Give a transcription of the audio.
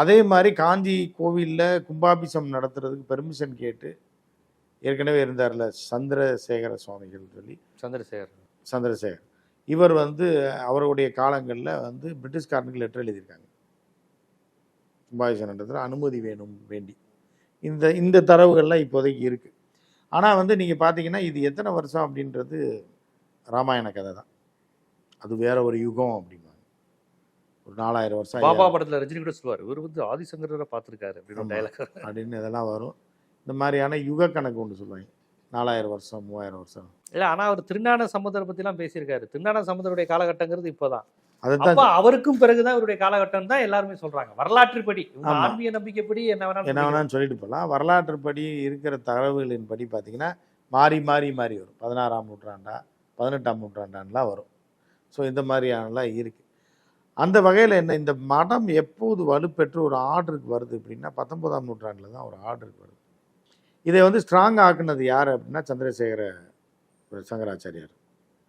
அதே மாதிரி காஞ்சி கோவிலில் கும்பாபிஷம் நடத்துறதுக்கு பெர்மிஷன் கேட்டு ஏற்கனவே இருந்தார்ல சந்திரசேகர சுவாமிகள் சொல்லி. சந்திரசேகர். சந்திரசேகர். இவர் வந்து அவருடைய காலங்களில் வந்து பிரிட்டிஷ்காரனுக்கு லெட்டர் எழுதியிருக்காங்க. கும்பாபிஷேகம் நடத்துகிற அனுமதி வேணும் வேண்டி. இந்த இந்த தரவுகள்லாம் இப்போதைக்கு இருக்குது ஆனால் வந்து நீங்கள் பார்த்தீங்கன்னா இது எத்தனை வருஷம் அப்படின்றது ராமாயண கதை தான். அது வேற ஒரு யுகம் அப்படிம்பாங்க. ஒரு நாலாயிரம் வருஷம் பாபா படத்துல ரஜினி கூட சொல்லுவார் இவர் வந்து ஆதிசங்கரரை பார்த்திருக்காரு அப்படின்னு ஆமா. டைலாக் அப்படின்னு இதெல்லாம் வரும். இந்த மாதிரியான யுக கணக்கு ஒன்று சொல்லுவாங்க. நாலாயிரம் வருஷம் மூவாயிரம் வருஷம். இல்ல ஆனா அவர் திருஞான சமுதரை பத்தி எல்லாம் பேசியிருக்காரு. திருஞான சமுதருடைய காலகட்டங்கிறது இப்போதான். அதைத்தான் அப்ப அவருக்கும் பிறகுதான் இவருடைய காலகட்டம் தான் எல்லாருமே சொல்றாங்க. வரலாற்றுப்படி. ஆன்மீக நம்பிக்கைப்படி என்ன வேணாலும் என்ன வேணாலும் சொல்லிட்டு போகலாம் வரலாற்றுப்படி இருக்கிற தகவல்களின் படி பார்த்தீங்கன்னா மாறி மாறி மாறி வரும். பதினாறாம் நூற்றாண்டா பதினெட்டாம் நூற்றாண்டான்லாம் வரும். ஸோ இந்த மாதிரியானலாம் இருக்குது அந்த வகையில் என்ன இந்த மடம் எப்போது வலுப்பெற்று ஒரு ஆர்டருக்கு வருது அப்படின்னா பத்தொன்பதாம் நூற்றாண்டில் தான் ஒரு ஆர்டருக்கு வருது. இதை வந்து ஸ்ட்ராங் ஆக்குனது யார் அப்படின்னா சந்திரசேகர சங்கராச்சாரியார்.